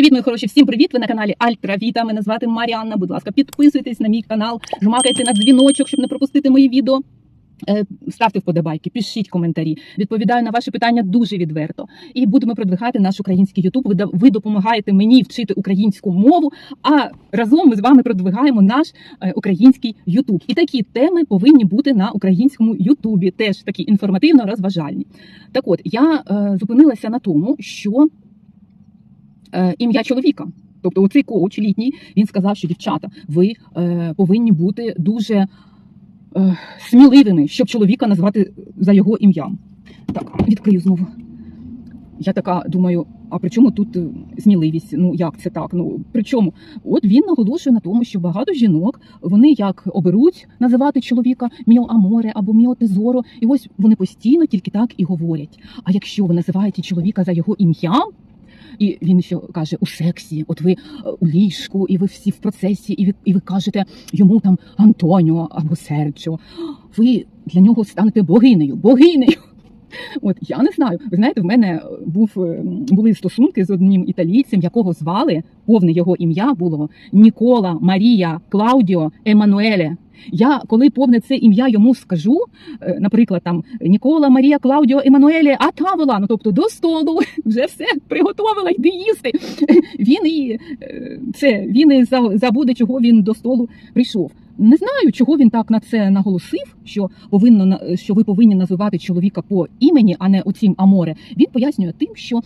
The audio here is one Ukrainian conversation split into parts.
Привіт, мої хороші! Всім привіт! Ви на каналі Альтра Віта. Мене звати Маріанна. Будь ласка, підписуйтесь на мій канал, жмакайте на дзвіночок, щоб не пропустити мої відео. Е, Ставте вподобайки, пишіть коментарі. Відповідаю на ваші питання дуже відверто. І будемо продвигати наш український Ютуб. Ви, допомагаєте мені вчити українську мову. А разом ми з вами продвигаємо наш е, український Ютуб. І такі теми повинні бути на українському Ютубі. Теж такі інформативно розважальні. Так от я е, зупинилася на тому, що ім'я чоловіка. Тобто, оцей коуч літній він сказав, що дівчата, ви е, повинні бути дуже е, сміливими, щоб чоловіка назвати за його ім'ям. Так, відкрию знову. Я така думаю, а при чому тут е, сміливість? Ну як це так? Ну при чому? От він наголошує на тому, що багато жінок вони як оберуть називати чоловіка міо аморе або міо тезоро, і ось вони постійно тільки так і говорять. А якщо ви називаєте чоловіка за його ім'ям, і він ще каже у сексі, от ви е, у ліжку, і ви всі в процесі, і ви, і ви кажете йому там Антоніо або Серджо. Ви для нього станете богинею, богинею. От я не знаю. Ви знаєте, в мене був е, були стосунки з одним італійцем, якого звали повне його ім'я було Нікола Марія Клаудіо Еммануеле. Я коли повне це ім'я йому скажу, е, наприклад, там Нікола Марія Клаудіо Еммануеле, а тавола, ну тобто до столу, вже все приготовила, йди їсти. Він і е, це він і забуде, чого він до столу прийшов. Не знаю, чого він так на це наголосив, що повинно що ви повинні називати чоловіка по імені, а не оцім аморе. Він пояснює тим, що е,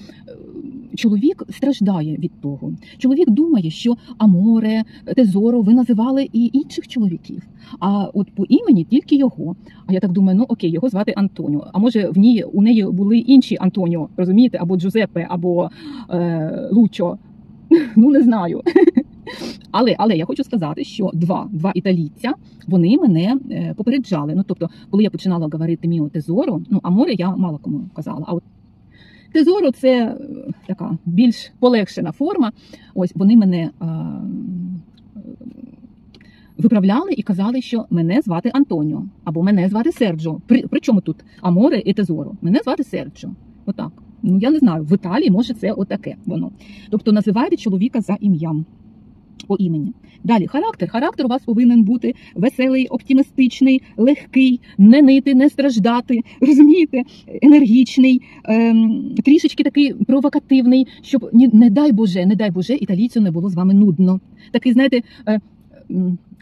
чоловік страждає від того. Чоловік думає, що аморе, тезоро ви називали і інших чоловіків. А от по імені тільки його. А я так думаю, ну окей, його звати Антоніо. А може в ній у неї були інші Антоніо, розумієте, або Джузеппе, або е, Лучо. Ну не знаю. Але але я хочу сказати, що два два італійця вони мене е, попереджали. Ну тобто, коли я починала говорити міо тезоро, ну аморе я мало кому казала. А от тезоро це е, така більш полегшена форма. Ось вони мене. е, Виправляли і казали, що мене звати Антоніо або мене звати Серджо. При, при чому тут Аморе і Тезоро? Мене звати Серджо. Отак. Ну я не знаю. В Італії може це отаке воно. Тобто називайте чоловіка за ім'ям по імені. Далі характер. Характер у вас повинен бути веселий, оптимістичний, легкий, не нити, не страждати. Розумієте, енергічний, ем, трішечки такий провокативний, щоб ні, не дай Боже, не дай Боже, італійцю не було з вами нудно. Такий, знаєте. Е,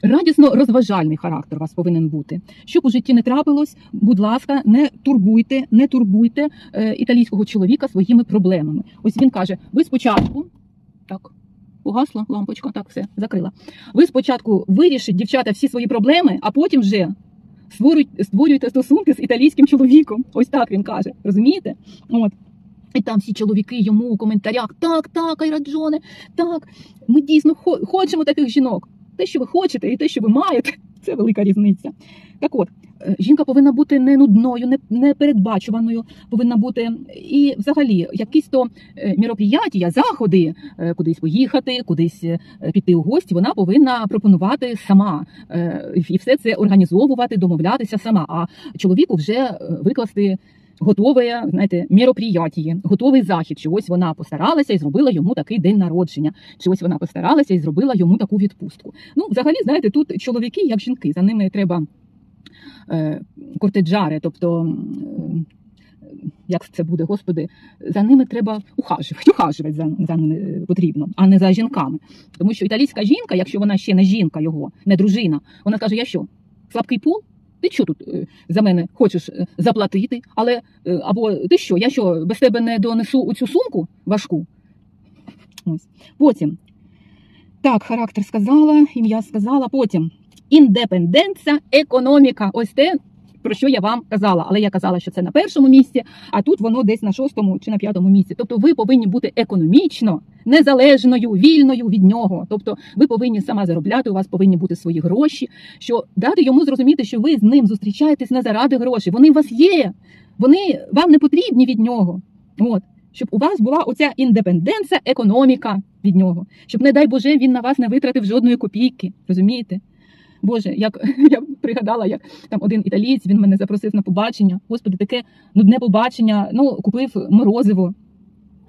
Радісно розважальний характер у вас повинен бути. Щоб у житті не трапилось, будь ласка, не турбуйте, не турбуйте е, італійського чоловіка своїми проблемами. Ось він каже: ви спочатку так. Погасла лампочка, так все закрила. Ви спочатку вирішить дівчата, всі свої проблеми, а потім вже створюйте стосунки з італійським чоловіком. Ось так він каже. Розумієте? От. І там всі чоловіки йому у коментарях: так, так, Айраджоне, так, ми дійсно хочемо таких жінок. Те, що ви хочете, і те, що ви маєте, це велика різниця. Так от, е, жінка повинна бути не нудною, не, передбачуваною, повинна бути і взагалі якісь то е, міроприяття, заходи, е, кудись поїхати, кудись піти у гості. Вона повинна пропонувати сама і все це організовувати, домовлятися сама. А чоловіку вже викласти. Готове, знаєте, міроприяття, готовий захід. Чи ось вона постаралася і зробила йому такий день народження, чи ось вона постаралася і зробила йому таку відпустку. Ну, взагалі, знаєте, тут чоловіки, як жінки, за ними треба е, кортеджари, тобто. м, Як це буде, господи, за ними треба ухажувати, ухажувати за, за ними потрібно, а не за жінками. Тому що італійська жінка, якщо вона ще не жінка його, не дружина, вона каже: Я що, слабкий пол? Ти що тут е, за мене хочеш е, заплатити? Але е, або ти що, я що, без тебе не донесу у цю сумку важку? Ось. Потім. Так, характер сказала, ім'я сказала. Потім індепенденція, економіка. Ось те, про що я вам казала. Але я казала, що це на першому місці, а тут воно десь на шостому чи на п'ятому місці. Тобто ви повинні бути економічно незалежною, вільною від нього. Тобто ви повинні сама заробляти, у вас повинні бути свої гроші, що дати йому зрозуміти, що ви з ним зустрічаєтесь не заради грошей. Вони у вас є, вони вам не потрібні від нього. От. Щоб у вас була оця індепенденція, економіка від нього, щоб, не дай Боже, він на вас не витратив жодної копійки. Розумієте? Боже, як я пригадала, як там один італієць він мене запросив на побачення. Господи, таке нудне побачення. Ну, купив морозиво.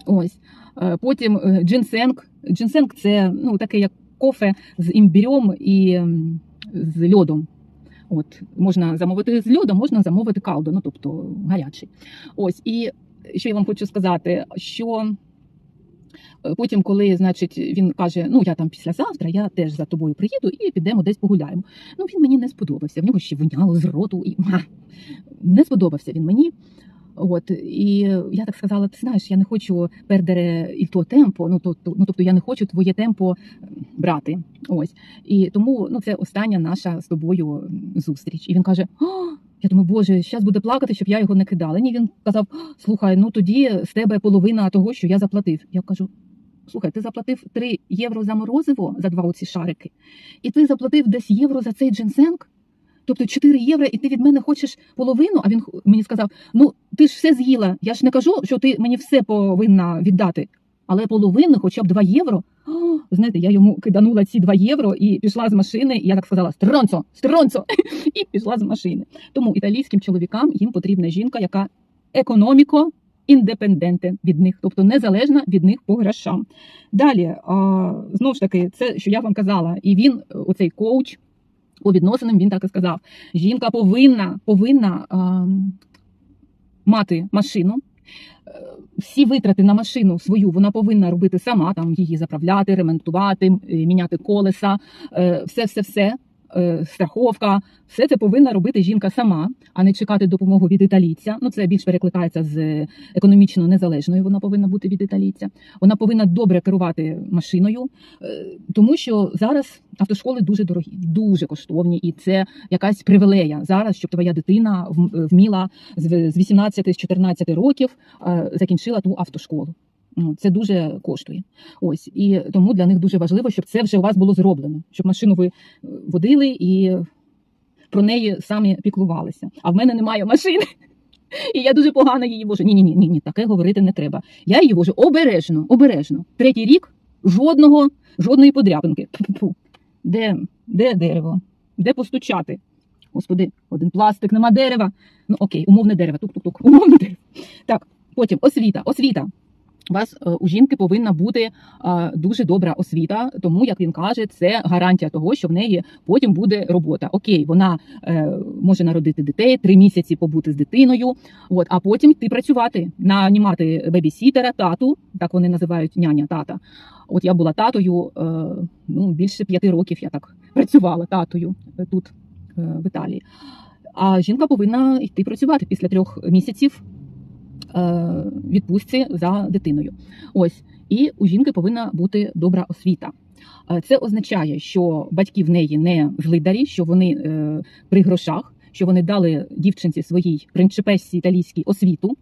Ось. Е, Потім джинсенг. Джинсенг це ну, таке як кофе з імбірем і з льодом. От, можна замовити з льодом, можна замовити калду, ну тобто гарячий. Ось, і що я вам хочу сказати, що потім, коли значить, він каже: Ну, я там післязавтра, я теж за тобою приїду і підемо десь погуляємо. Ну, він мені не сподобався. В нього ще воняло з роту і ма, не сподобався він мені. От і я так сказала: ти знаєш, я не хочу пердере і то темпо. Ну то, то ну тобто я не хочу твоє темпо е, брати. Ось і тому ну це остання наша з тобою зустріч. І він каже: О, я думаю, боже, зараз буде плакати, щоб я його не кидала. Ні, він казав: слухай, ну тоді з тебе половина того, що я заплатив. Я кажу. Слухай, ти заплатив 3 євро за морозиво за два оці шарики, і ти заплатив десь євро за цей джинсенг. Тобто 4 євро, і ти від мене хочеш половину. А він мені сказав: Ну, ти ж все з'їла. Я ж не кажу, що ти мені все повинна віддати, але половину, хоча б 2 євро. Знаєте, я йому киданула ці 2 євро і пішла з машини. І я так сказала: стронцо, стронцо! і пішла з машини. Тому італійським чоловікам їм потрібна жінка, яка економіко індепенденте від них, тобто незалежна від них по грошам. Далі, знову ж таки, це що я вам казала, і він, оцей коуч по відносинам, він так і сказав: жінка повинна, повинна а, мати машину. Е, Всі витрати на машину свою вона повинна робити сама, там її заправляти, ремонтувати, е, міняти колеса, все, все, все. Страховка, все це повинна робити жінка сама, а не чекати допомогу від італійця. Ну це більш перекликається з економічно незалежною. Вона повинна бути від італійця. Вона повинна добре керувати машиною, е, тому що зараз автошколи дуже дорогі, дуже коштовні, і це якась привілея зараз, щоб твоя дитина вміла з з 18 з 14 років е, закінчила ту автошколу. Це дуже коштує. Ось і тому для них дуже важливо, щоб це вже у вас було зроблено, щоб машину ви е, водили і про неї самі піклувалися. А в мене немає машини. І я дуже погано її вожу. Ні, ні, ні, ні, ні, таке говорити не треба. Я її вожу обережно, обережно. Третій рік жодного, жодної подряпинки. Де, де дерево? Де постучати? Господи, один пластик, нема дерева. Ну окей, умовне дерево. Тук-тук-тук. Умовне дерево. Так, потім освіта. Освіта. У вас е, у жінки повинна бути е, дуже добра освіта, тому як він каже, це гарантія того, що в неї потім буде робота. Окей, вона е, може народити дітей, три місяці побути з дитиною, от а потім йти працювати, нанімати бебісітера, тату, так вони називають няня тата. От я була татою, ну більше п'яти років я так працювала татою тут в Італії. А жінка повинна йти працювати після трьох місяців відпустці за дитиною. Ось і у жінки повинна бути добра освіта. Е, Це означає, що батьки в неї не злидарі, що вони е, при грошах, що вони дали дівчинці своїй принципесі італійській освіту.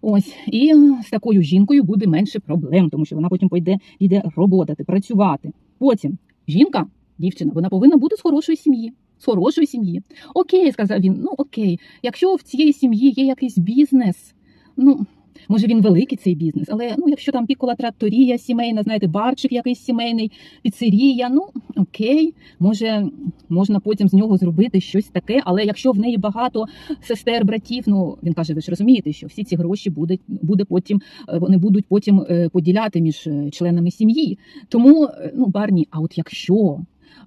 Ось і з такою жінкою буде менше проблем, тому що вона потім пойде піде роботати, працювати. Потім жінка, дівчина, вона повинна бути з хорошої сім'ї. Хорошої сім'ї. Окей, сказав він. Ну окей, якщо в цієї сім'ї є якийсь бізнес, ну може він великий цей бізнес, але ну якщо там пікола тракторія сімейна, знаєте, барчик якийсь сімейний, піцерія, ну окей, може можна потім з нього зробити щось таке. Але якщо в неї багато сестер, братів, ну він каже, ви ж розумієте, що всі ці гроші будуть буде потім, е, вони будуть потім е, поділяти між е, членами сім'ї. Тому ну барні, а от якщо.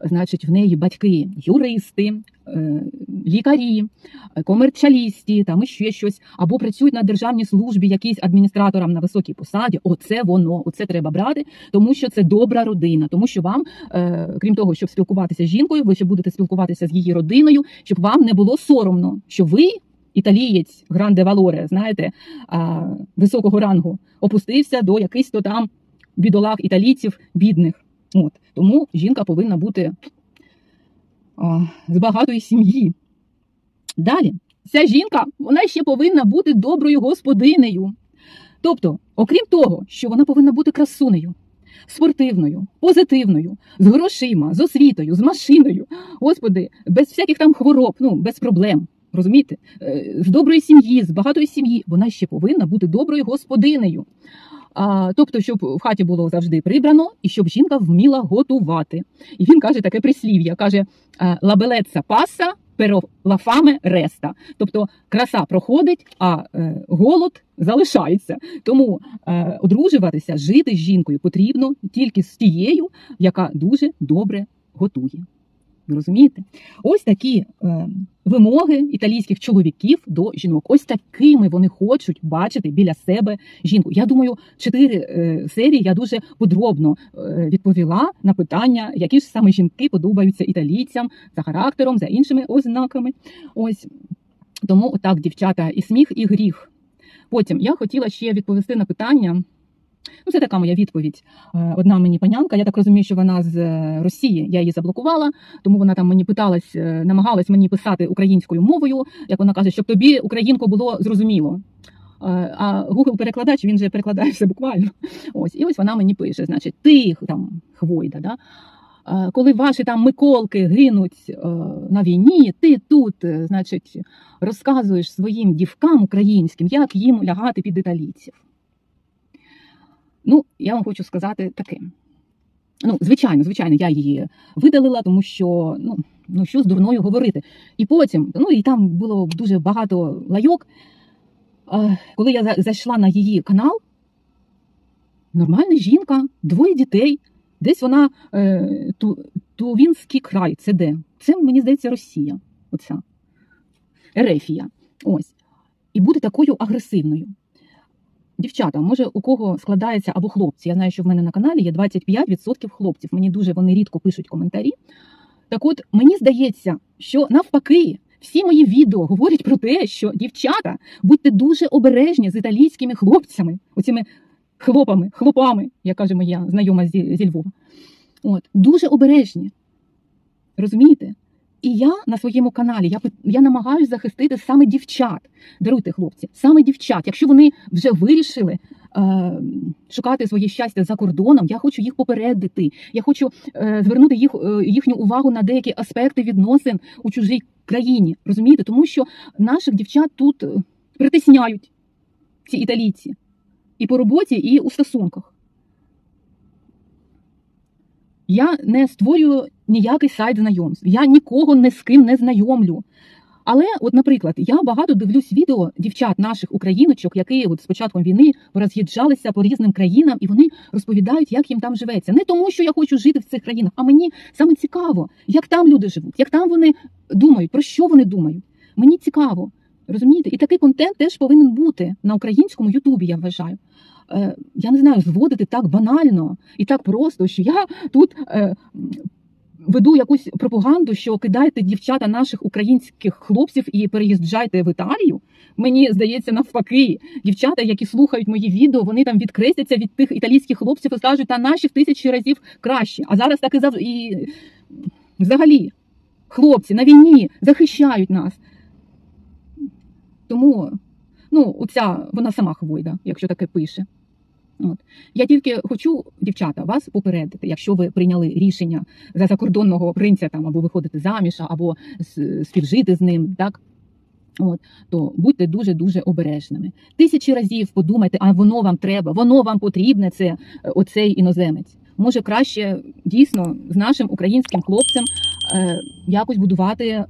Значить, в неї батьки юристи, е, лікарі, е, комерчалісті, там іще щось, або працюють на державній службі, якийсь адміністратором на високій посаді. Оце воно, оце треба брати, тому що це добра родина. Тому що вам, е, крім того, щоб спілкуватися з жінкою, ви ще будете спілкуватися з її родиною, щоб вам не було соромно, що ви. Італієць гранде валоре, знаєте, високого рангу, опустився до якихось то там бідолах італійців бідних. От тому жінка повинна бути а, з багатої сім'ї. Далі, ця жінка вона ще повинна бути доброю господинею. Тобто, окрім того, що вона повинна бути красунею, спортивною, позитивною, з грошима, з освітою, з машиною, господи, без всяких там хвороб, ну без проблем. Розумієте, Е, з доброї сім'ї, з багатої сім'ї, вона ще повинна бути доброю господинею. Тобто, щоб в хаті було завжди прибрано, і щоб жінка вміла готувати. І він каже таке прислів'я: каже: «Е, лабелеца паса, перолафаме реста. Тобто краса проходить, а е, голод залишається. Тому е, одружуватися, жити з жінкою потрібно тільки з тією, яка дуже добре готує. Ви розумієте? Ось такі е, вимоги італійських чоловіків до жінок. Ось такими вони хочуть бачити біля себе жінку. Я думаю, чотири е, серії я дуже подробно е, відповіла на питання, які ж саме жінки подобаються італійцям за характером, за іншими ознаками. Ось тому отак, дівчата, і сміх, і гріх. Потім я хотіла ще відповісти на питання. Ну, це така моя відповідь. Е, Одна мені панянка, я так розумію, що вона з е, Росії, я її заблокувала, тому вона там мені питалась, е, намагалась мені писати українською мовою, як вона каже, щоб тобі українко було зрозуміло. А Google перекладач він же перекладає все буквально. Ось і ось вона мені пише: значить, ти там хвойда, да? Коли ваші там Миколки гинуть на війні, ти тут, значить, розказуєш своїм дівкам українським, як їм лягати під італійців. Ну, я вам хочу сказати таке. Ну, звичайно, звичайно, я її видалила, тому що ну, ну що з дурною говорити. І потім, ну і там було дуже багато лайок. Коли я зайшла на її канал, нормальна жінка, двоє дітей. Десь вона е, ту, Тувінський край, це де? Це, мені здається, Росія. Оця. Ерефія. Ось. І бути такою агресивною. Дівчата, може, у кого складається або хлопці. Я знаю, що в мене на каналі є 25% хлопців. Мені дуже вони рідко пишуть коментарі. Так от, мені здається, що навпаки, всі мої відео говорять про те, що дівчата, будьте дуже обережні з італійськими хлопцями, оціми хлопами, хлопами, як каже моя знайома зі, зі Львова. От, дуже обережні. Розумієте? І я на своєму каналі я, я намагаюся захистити саме дівчат. Даруйте, хлопці, саме дівчат. Якщо вони вже вирішили е, шукати своє щастя за кордоном, я хочу їх попередити. Я хочу е, звернути їх, е, їхню увагу на деякі аспекти відносин у чужій країні. Розумієте? Тому що наших дівчат тут е, притисняють ці італійці і по роботі, і у стосунках. Я не створюю ніякий сайт знайомств. Я нікого не з ким не знайомлю. Але, от, наприклад, я багато дивлюсь відео дівчат наших україночок, які от з початком війни роз'їжджалися по різним країнам, і вони розповідають, як їм там живеться. Не тому, що я хочу жити в цих країнах, а мені саме цікаво, як там люди живуть, як там вони думають, про що вони думають. Мені цікаво. Розумієте? І такий контент теж повинен бути на українському Ютубі, я вважаю. Е, я не знаю, зводити так банально і так просто, що я тут е, веду якусь пропаганду, що кидайте дівчата наших українських хлопців і переїжджайте в Італію. Мені здається, навпаки, дівчата, які слухають мої відео, вони там відкрестяться від тих італійських хлопців і скажуть, та наші в тисячі разів краще. А зараз так і зав... і взагалі хлопці на війні захищають нас. Тому ну, оця вона сама хвойда, якщо таке пише. От. Я тільки хочу, дівчата, вас попередити, якщо ви прийняли рішення за закордонного принця там або виходити заміж, або співжити з ним, так? От, то будьте дуже дуже обережними. Тисячі разів подумайте, а воно вам треба, воно вам потрібне, це е, оцей іноземець. Може краще дійсно з нашим українським хлопцем е, якось будувати е,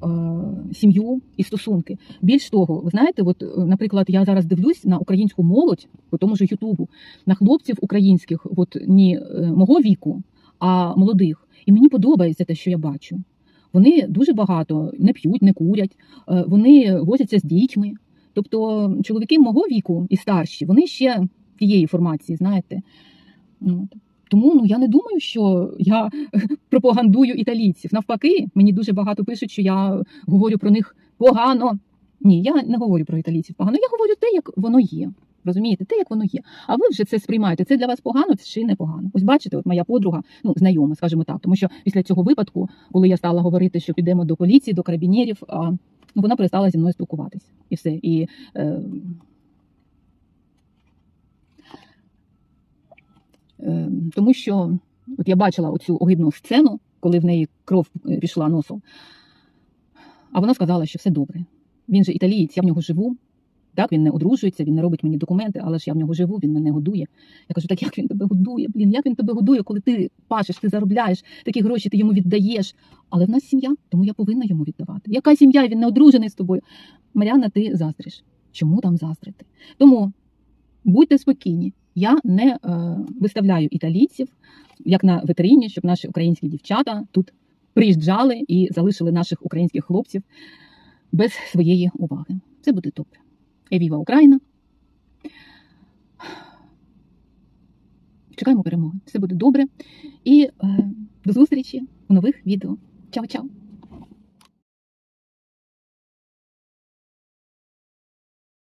сім'ю і стосунки. Більш того, ви знаєте, от, е, наприклад, я зараз дивлюсь на українську молодь по тому ж Ютубу, на хлопців українських, от ні мого віку, а молодих. І мені подобається те, що я бачу. Вони дуже багато не п'ють, не курять, вони возяться з дітьми. Тобто чоловіки мого віку і старші, вони ще тієї формації, знаєте. От. Тому ну я не думаю, що я пропагандую італійців. Навпаки, мені дуже багато пишуть, що я говорю про них погано. Ні, я не говорю про італійців погано. Я говорю те, як воно є. Розумієте, те, як воно є. А ви вже це сприймаєте. Це для вас погано чи не погано? Ось бачите, от моя подруга, ну знайома, скажімо так, тому що після цього випадку, коли я стала говорити, що підемо до поліції, до карабінерів, ну, вона перестала зі мною спілкуватись. І все. І, е, тому що от я бачила оцю огидну сцену, коли в неї кров е, пішла носом. А вона сказала, що все добре. Він же італієць, я в нього живу. Так, він не одружується, він не робить мені документи, але ж я в нього живу, він мене годує. Я кажу, так як він тебе годує? Блін, як він тебе годує, коли ти пашеш, ти заробляєш такі гроші, ти йому віддаєш. Але в нас сім'я, тому я повинна йому віддавати. Яка сім'я? Він не одружений з тобою. Мар'яна, ти заздриш. Чому там заздрити? Тому будьте спокійні. Я не е, виставляю італійців як на витріні, щоб наші українські дівчата тут приїжджали і залишили наших українських хлопців без своєї уваги. Це буде добре. Евіва Україна. Чекаємо перемоги. Все буде добре. І е, до зустрічі у нових відео. Чао-чао!